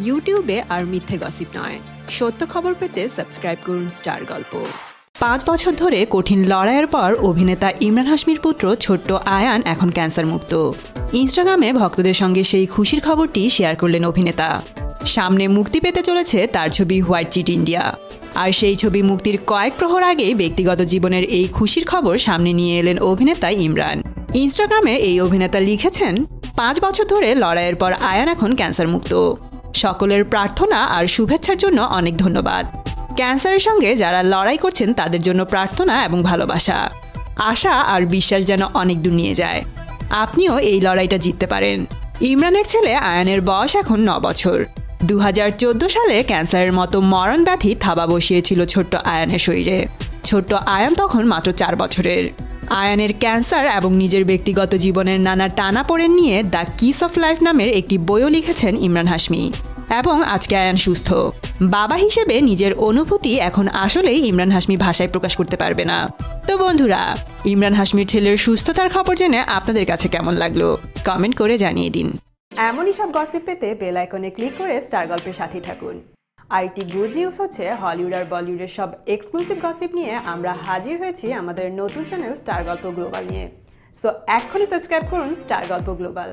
ইউটিউবে আর মিথ্যে গসিপ নয়। সত্য খবর পেতে সাবস্ক্রাইব করুন স্টার গল্প। পাঁচ বছর ধরে কঠিন লড়াইয়ের পর অভিনেতা ইমরান হাশমির পুত্র ছোট্ট আয়ান এখন ক্যান্সার মুক্ত ইনস্টাগ্রামে ভক্তদের সঙ্গে সেই খুশির খবরটি শেয়ার করলেন অভিনেতা। সামনে মুক্তি পেতে চলেছে তার ছবি হোয়াইট চিট ইন্ডিয়া আর সেই ছবি মুক্তির কয়েক প্রহর আগে ব্যক্তিগত জীবনের এই খুশির খবর সামনে নিয়ে এলেন অভিনেতা ইমরান। ইনস্টাগ্রামে এই অভিনেতা লিখেছেন, পাঁচ বছর ধরে লড়াইয়ের পর আয়ান এখন ক্যান্সার মুক্ত সকলের প্রার্থনা আর শুভেচ্ছার জন্য অনেক ধন্যবাদ। ক্যান্সারের সঙ্গে যারা লড়াই করছেন, তাদের জন্য প্রার্থনা এবং ভালোবাসা। আশা আর বিশ্বাস যেন অনেক দূর নিয়ে যায়। আপনিও এই লড়াইটা জিততে পারেন। ইমরানের ছেলে আয়ানের বয়স এখন ন বছর। দু হাজার চোদ্দ সালে ক্যান্সারের মতো মরণ ব্যাধি থাবা বসিয়েছিল ছোট্ট আয়ানের শরীরে। ছোট্ট আয়ান তখন মাত্র চার বছরের। আয়ানের ক্যান্সার এবং নিজের ব্যক্তিগত জীবনের নানা টানা পড়েন নিয়ে দ্য কিস অফ লাইফ নামের একটি বইও লিখেছেন ইমরান হাশমি। এবং আজকে আয়ান সুস্থ। বাবা হিসেবে নিজের অনুভূতি এখন আসলেই ইমরান হাশমি ভাষায় প্রকাশ করতে পারবে না। তো বন্ধুরা, ইমরান হাশমির ছেলের সুস্থতার খবর জেনে আপনাদের কাছে কেমন লাগল? কমেন্ট করে জানিয়ে দিন। এমনই সব গসিপ পেতে বেল আইকনে ক্লিক করে স্টার গল্পের সাথে থাকুন। আর একটি গুড নিউজ হচ্ছে হলিউড আর বলিউডের সব এক্সক্লুসিভ গসিপ নিয়ে আমরা হাজির হয়েছি আমাদের নতুন চ্যানেল স্টার গল্প গ্লোবাল নিয়ে। সো এখনই সাবস্ক্রাইব করুন স্টার গল্প গ্লোবাল